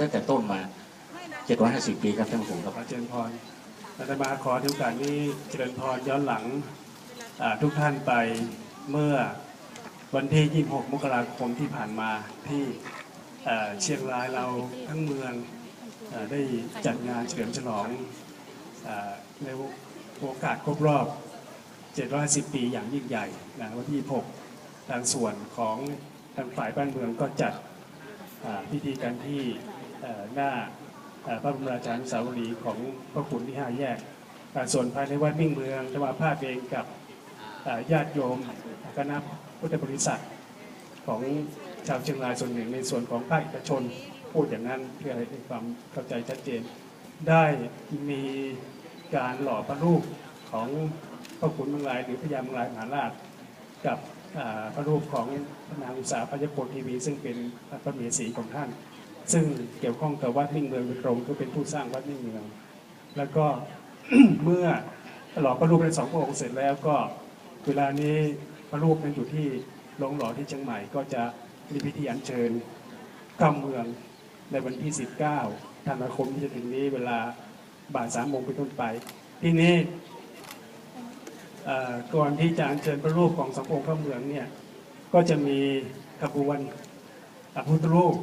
ตั้งแต่ต้นมา 750 ปีครับท่านผู้ชมครับ ขอเจริญพรอาตมาขอถือโอกาสนี้เจริญพรย้อนหลังทุกท่านไปเมื่อวันที่ 26 มกราคมที่ผ่านมาที่เชียงรายเราทั้งเมืองอได้จัดงานเฉลิมฉลองอในโอกาสครบรอบ 750 ปีอย่างยิ่งใหญ่นะวันที่ 6 ทางส่วนของทางฝ่ายบ้านเมืองก็จัดพิธีกันที่ หน้าพระบรมราชานุสาวรีย์ของพระคุณที่ห้าแยก ส่วนภายในวัดมิ่งเมืองธรรมาภาพเองกับญาติโยมคณะพุทธบริษัทของชาวเชียงรายส่วนหนึ่งในส่วนของภาคเอกชนพูดอย่างนั้นเพื่อให้ความเข้าใจชัดเจน ได้มีการหล่อพระรูปของพระขุนมังลายหรือพญามังลายมหาราช กับพระรูปของพระนางอุตสาพยพลทีวี ซึ่งเป็นพระเมียสีของท่าน ซึ่งเกี่ยวข้องกับวัดมิ่งเมืองโดยตรงก็เป็นผู้สร้างวัดมิ่งเมือง แล้วก็เมื่อหล่อพระรูปในสองพระองค์เสร็จแล้วก็เวลานี้พระรูปนั้นอยู่ที่โรงหล่อที่เชียงใหม่ก็จะมีพิธีอัญเชิญเข้าเมืองในวันที่ 19ธันวาคมที่จะถึงนี้เวลาบ่ายสามโมงเป็นต้นไป ที่นี้ก่อนที่จะอัญเชิญพระรูปของสองพระองค์เข้าเมืองเนี่ยก็จะมีขบวนพระพุทธรูป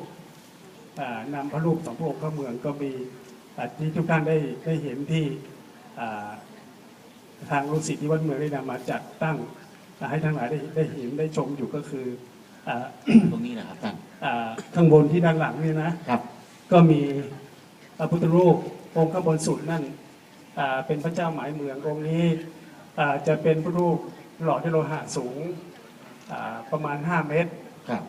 นำพระรูปสองพระองค์เข้าเมืองก็มีอ่าที่ทุกท่านได้ได้เห็นที่อ่าทางลูกศิษย์ที่วัดเมืองได้นำมาจัดตั้งอ่าให้ทั้งหลายได้ได้เห็นได้ชมอยู่ก็คืออ่าตรงนี้นะครับท่านอ่าข้างบนที่ด้านหลังนี่นะครับ ก็มีพระพุทธรูปองค์ข้างบนสุดนั่นอ่าเป็นพระเจ้าหมายเมืององค์นี้อ่าจะเป็นพระรูปหล่อด้วยโลหะสูงอ่าประมาณ 5 เมตรครับ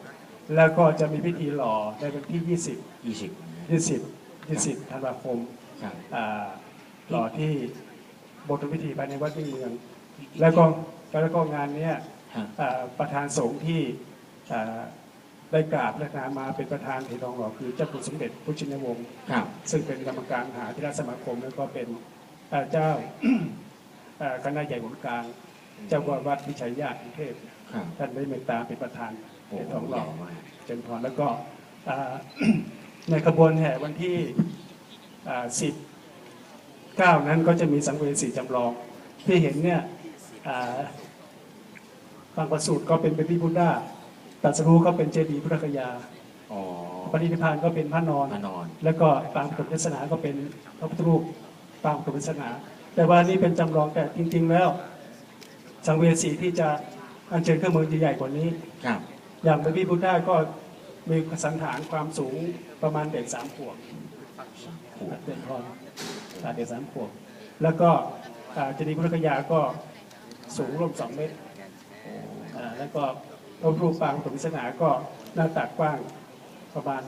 แล้วก็จะมีพิธีหล่อในวันที่ 20 20 20 20ธันวาคมครับ อ่าหล่อที่โบสถ์พิธีภายในวัดมิ่งเมือง แล้วก็แล้วก็งานเนี้ยฮะอ่าประธานสงฆ์ที่อ่าได้กราบและนามาเป็นประธานเหตุรองหล่อคือเจ้าคุณสมเด็จพุทธชินวงศ์ ครับ ซึ่งเป็นกรรมการมหาธิราชสมาคมแล้วก็เป็นอ่าเจ้าอ่าคณะใหญ่หนกลาง เจ้าวาดวัดวิชัยญาติกรุงเทพครับ ท่านได้เมตตาเป็นประธานโอ้ เหตุโหรองหใหล่ญ่อมากเจริญพรแล้วก็อ่าในขบวนแห่วันที่สิบเก้านั้นก็จะมีสังเวยสีจำลอง ที่เห็นเนี่ยอ่าบางประสูตรก็เป็นเป็นพิพุทธาตรัสรู้ก็เป็นเจดีย์พุทธคยาอ๋อปฏินิพพานก็เป็นพระนอนพระนอน แล้วก็ปางปฐมเทศนาก็เป็นพระพุทธรูปปางปฐมเทศนา แต่ว่านี่เป็นจำลองแต่จริง ๆ แล้ว สังเวยสีที่จะอัญเชิญเครื่องมือจะใหญ่กว่านี้ครับ อย่างพระพิพุทธาก็มีสันฐานความสูงประมาณเด็กสามขวบโอ้โหเด็กพรอ่าเด็กสามขวบแล้วก็อ่าเจดีย์พุทธคยาก็สูงร่วมสองเมตรอ่าแล้วก็พระรูปปางปฐมเทศนาก็หน้าตักกว้างประมาณ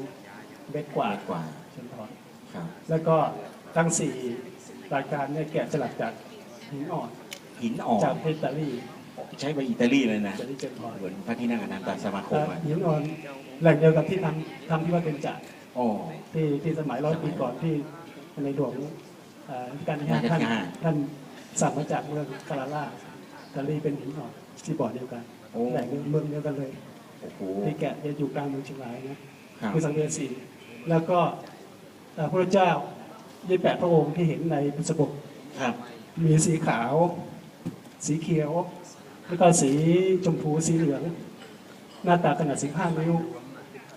เมตรกว่าเมตรกว่าเช่นพรครับแล้วก็ทั้งสี่รายการเนี่ยแกะสลักจากหินอ่อนหินอ่อนจากประเทศอิตาลี ใช้ไปอิตาลีเลยนะ จะได้เจริญพรเหมือนพระที่นั่งอนันตสมาคมอะหินอ่อนแหล่งเดียวกับที่ทำทำที่วัดเบญจโอ้ที่ที่สมัยร้อยปีก่อนที่ในหลวงเอ่อรัชการที่ห้ารัชกาท่านลที่ห้า ท่านสั่งมาจากเมืองคาราล่าอิตาลีเป็นหินอ่อนที่บ่อเดียวกันโอ้แหล่งเมืองเดียวกันเลย โอ้โหที่แกะจะอยู่กลางเมืองเชียงรายนะครับคือสังเวียนสีแล้วก็เอ่อพระเจ้ายี่แปดพระองค์ที่เห็นในพุทธบกครับ มีสีขาว สีเขียว แล้วก็สีชมพูสีเหลือง หน้าตาขนาดสิบห้านิ้ว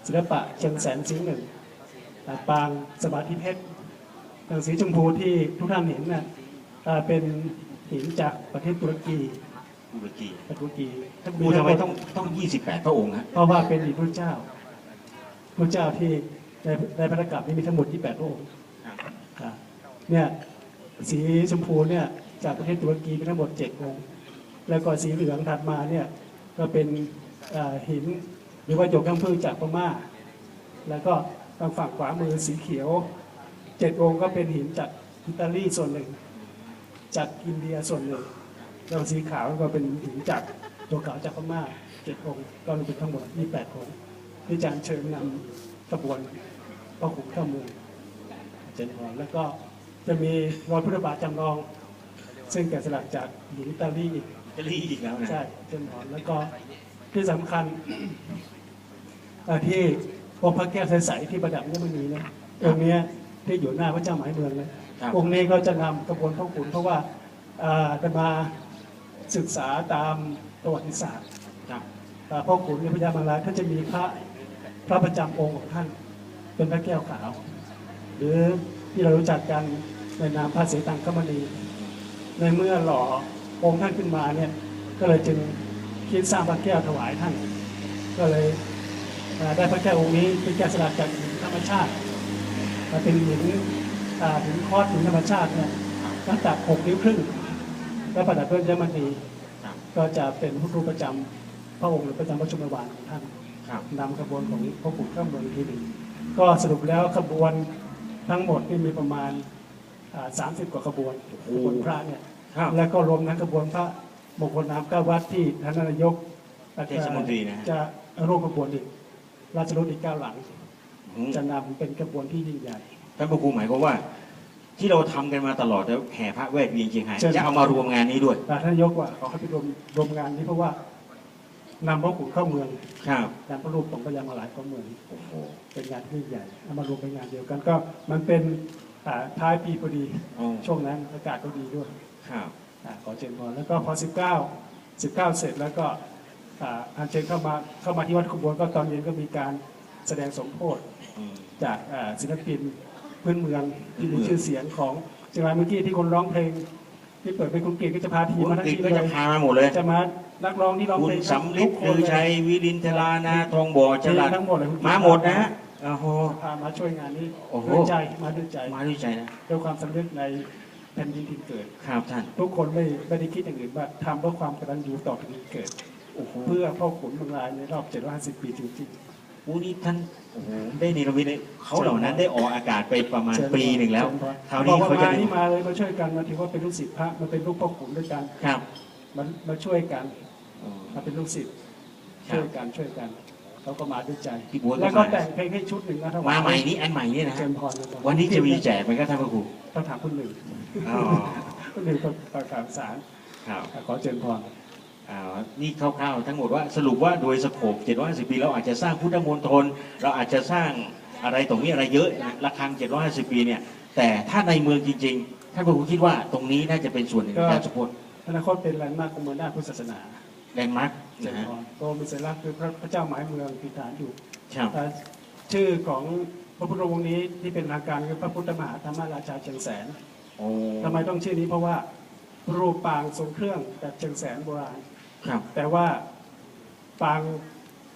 ศิลปะเชียงแสนสีหนึ่งอ่าปางสมาธิเพชรอย่างสีชมพูที่ทุกท่านเห็นน่ะอ่าเป็นหินจากประเทศตุรกีตุรกีตุรกีท่านครูทำไมต้องต้อง 28 พระองค์ฮะเพราะว่าเป็นหินพระเจ้าพระเจ้าที่ในในพระกราบนี้มีทั้งหมด 28 พระองค์เนี่ยสีชมพูเนี่ยจากประเทศตุรกีเป็นทั้งหมดเจ็ดองค์ แล้วก็สีเหลืองถัดมาเนี่ยก็เป็นหินหรือว่าหยกน้ำผึ้งจากพม่า แล้วก็ทางฝั่งขวามือสีเขียวเจ็ดองค์ก็เป็นหินจากอิตาลีส่วนหนึ่ง จากอินเดียส่วนหนึ่งแล้วสีขาวก็เป็นหินจากตัวขาวจากพม่าเจ็ดองค์ก็รวมเป็นทั้งหมดยี่แปดองค์ที่อาจารย์เชิญนำกระบวนพระขุนข้าเมืองเจริญพรแล้วก็จะมีรอยพุทธบาทจำลอง ซึ่งแกะสลักจากหินอิตาลีอีก อิตาลีอีกแล้วนะ ใช่เจริญพรแล้วก็ที่สำคัญเอ่อที่องค์พระแก้วใสๆที่ประดับเนี่ยมันมีนะองค์เนี้ยที่อยู่หน้าพระเจ้าหมายเมืองเลยครับ องค์นี้ก็จะนำกระบวนพ่อขุนเพราะว่าอ่าจะมาศึกษาตามประวัติศาสตร์ ครับอ่าพ่อขุนในพญามังรายท่านจะมีพระพระประจำองค์ของท่าน เป็นพระแก้วขาว หรือที่เรารู้จักกันในนามพระเสตังคมณีในเมื่อหล่อ องค์ท่านขึ้นมาเนี่ยก็เลยจึงคิดสร้างพระแก้วถวายท่าน ก็เลยอ่าได้พระแก้วองค์นี้เป็นแก้วสลักจากหินธรรมชาติมาเป็นหินอ่าหินคอสหินธรรมชาติเนี่ยน้ำหนักหกนิ้วครึ่งและประดับด้วยยมณีครับก็จะเป็นพุทธรูปประจำพระองค์หรือประจำพระชมวานของท่านครับนำขบวนของพ่อขุนข้ามเมืองทีหนึ่งก็สรุปแล้วขบวนทั้งหมดนี่มีประมาณสามสิบกว่าขบวนขบวนพระเนี่ย ครับ แล้วก็รวมทั้งขบวนพระมงคลน้ำเก้าวัดที่ท่านนายกเทศมนตรีนะฮะ จะร่วมขบวนอีกราชรถอีกเก้าหลัง อืมจะนำเป็นขบวนที่ยิ่งใหญ่ ท่านพระครูหมายความว่า ที่เราทำกันมาตลอดแล้วแห่พระแวดเวียนเชียงรายเชิญจะเอามารวมงานนี้ด้วย แต่ท่านนายกว่าขอให้ไปรวมรวมงานนี้เพราะว่านำพระขุนเข้าเมืองครับนำพระรูปของพญามาลายเข้าเมือง โอ้โหเป็นงานที่ยิ่งใหญ่เอามารวมเป็นงานเดียวกันก็มันเป็นอ่าท้ายปีพอดีโอ้ช่วงนั้นอากาศก็ดีด้วย ครับอ่าขอเชิญพรแล้วก็พอ 19 19 เสร็จแล้วก็อ่าอัญเชิญเข้ามาเข้ามาที่วัดขบวนก็ตอนเย็นก็มีการแสดงสมโพธิอืม จากอ่าศิลปินพื้นเมืองที่พื้มีนเมืองชื่อเสียงของเชียงรายเมื่อกี้ที่คนร้องเพลง ที่เปิดเป็นคุณเกียรติก็จะพาทีมคุณมาทั้งติดทีมก็เลจะยพามาหมดเลย จะมานักร้องที่ร้องคุเพณลงสำลิดทุกคลืนอเลยชัยวิรินทรานาทองบ่อจรัสทั้งหมดเลยคุณมาหมดนะฮะโอ้โห พามาช่วยงานนี้โอ้โห ด้วยใจมาด้วยใจมาด้วยใจนะ ด้วยความสำนึกใน แผ่นดินถิ่นเกิด ครับท่าน ทุกคนไม่ไม่ได้คิดอย่างอื่นว่าทำเพื่อความกตัญญูต่อแผ่นดินเกิด โอ้โหเพื่อพ่อขุนเมืองรายในรอบ 750 ปีจริง โอ้นี่ท่าน โอ้โห ได้ในระวินเขาเหล่านั้นได้ออกอากาศไปประมาณเชิญปีหนึ่งแล้ว เชิญพรคราวบนี้อกว่าเขาจะมาได้นี่มาเลยมาช่วยกันมาถือว่าเป็นลูกศิษย์พระมาเป็นลูกพ่อขุนด้วยกันครับมามาช่วยกันอ๋อ มาเป็นลูกศิษย์ครับช่วยกันช่วยกันเขาก็มาด้วยใจพี่บัวก็แล้วก็มา แต่งเพลงให้ชุดหนึ่งนะถวายมาใหม่นี้อันใหม่นี่นะเชิฮะญพรเลยครับวันนี้จะมีแจกไหมครับท่านพระครูต้องถามคุณหนึ่ง อ๋อคุณหนึ่งประกาศสารครับขอเชิญพรอ่านี่คร่าวๆทั้งหมดว่าสรุปว่าโดยสโคป750 ปี เราอาจจะสร้างพุทธมณฑลเราอาจจะสร้างอะไรตรงนี้อะไรเยอะนะระฆัง750 ปีเนี่ย แต่ถ้าในเมืองจริงๆท่านพระครูคิดว่าตรงนี้น่าจะเป็นส่วนหนึ่งในการสมโพธิอนาคตเป็นแลนด์มาร์คของเมืองด้านพุทธศาสนาแลนด์มาร์คเชินะญฮะพรโตมีสัญลักษณ์คือพระพระเจ้าหมายเมืองพิฐานอยู่ครับแต่ชื่อของพระพุทธองค์นี้ที่เป็นทางการคือพระพุทธมหาธรรมราชาเชียงแสน โอ้ทำไมต้องชื่อนี้เพราะว่ารูปปางทรงเครื่องแบบเชียงแสนโบราณ ครับ แต่ว่าปาง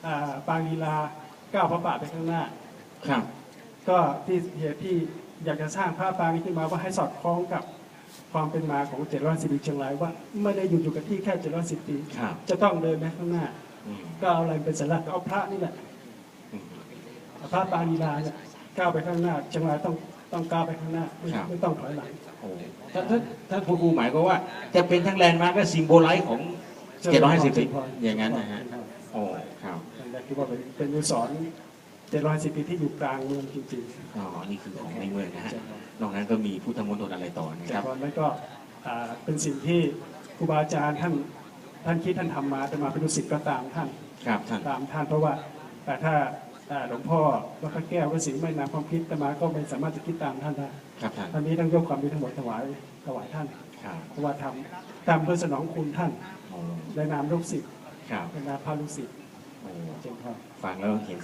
อ่าปางลีลาก้าวพระบาทไปข้างหน้า ครับ ก็ที่เหตุที่อยากจะสร้างพระปางนี้ขึ้นมาว่าให้สอดคล้องกับความเป็นมาของ710ปีเชียงรายว่าไม่ได้หยุดอยู่กับที่แค่710ปีครับ จะต้องเดินไปข้างหน้า อืมก็เอาอะไรเป็นสัญลักษณ์ก็เอาพระนี่แหละอืมเอาพระปางลีลาเนี่ยก้าวไปข้างหน้าเชียงรายต้อง ต้องก้าวไปข้างหน้าไม่ครับไม่ต้องถอยหลังโอ้ท่านท่านท่านพระครูหมายก็ว่า จะเป็นทั้งแลนด์มาร์คและซิมโบไลท์ของ 750ปีอย่างนั้นนะฮะ โอ้ครับนั่นแหละคือว่าเป็นเป็นอนุสรณ์710ปีที่อยู่กลางเมืองจริงอ๋อนี่คือของในเมืองนะๆฮะเจริญพรนอกนั้นก็มีพุทธมณฑลอะไรต่อนะเจคริรัญบพรแล้วก็อ่าเป็นสิ่งที่ครูบาอาจารย์ท่านท่านคิดท่านทำมาแต่มาเป็นลูกศิษย์ก็ตามท่าน ครับท่าน ตามท่านเพราะว่าแต่ถ้าอ่า หลวงพ่อวัดพระแก้ววัดสิงห์ไม่นำความคิดแต่มาก็ไม่สามารถจะคิดตามท่านได้ครับท่านท่านนี้ต้องยกความดีทั้งหมดถวายถวายท่านครับเพราะว่าทำทำเพื่อสนองคุณท่านโอ้ในนามลูกศิษย์ครับในนามพระลูกศิษย์โอ้เจริญพรฟังแล้วเห็น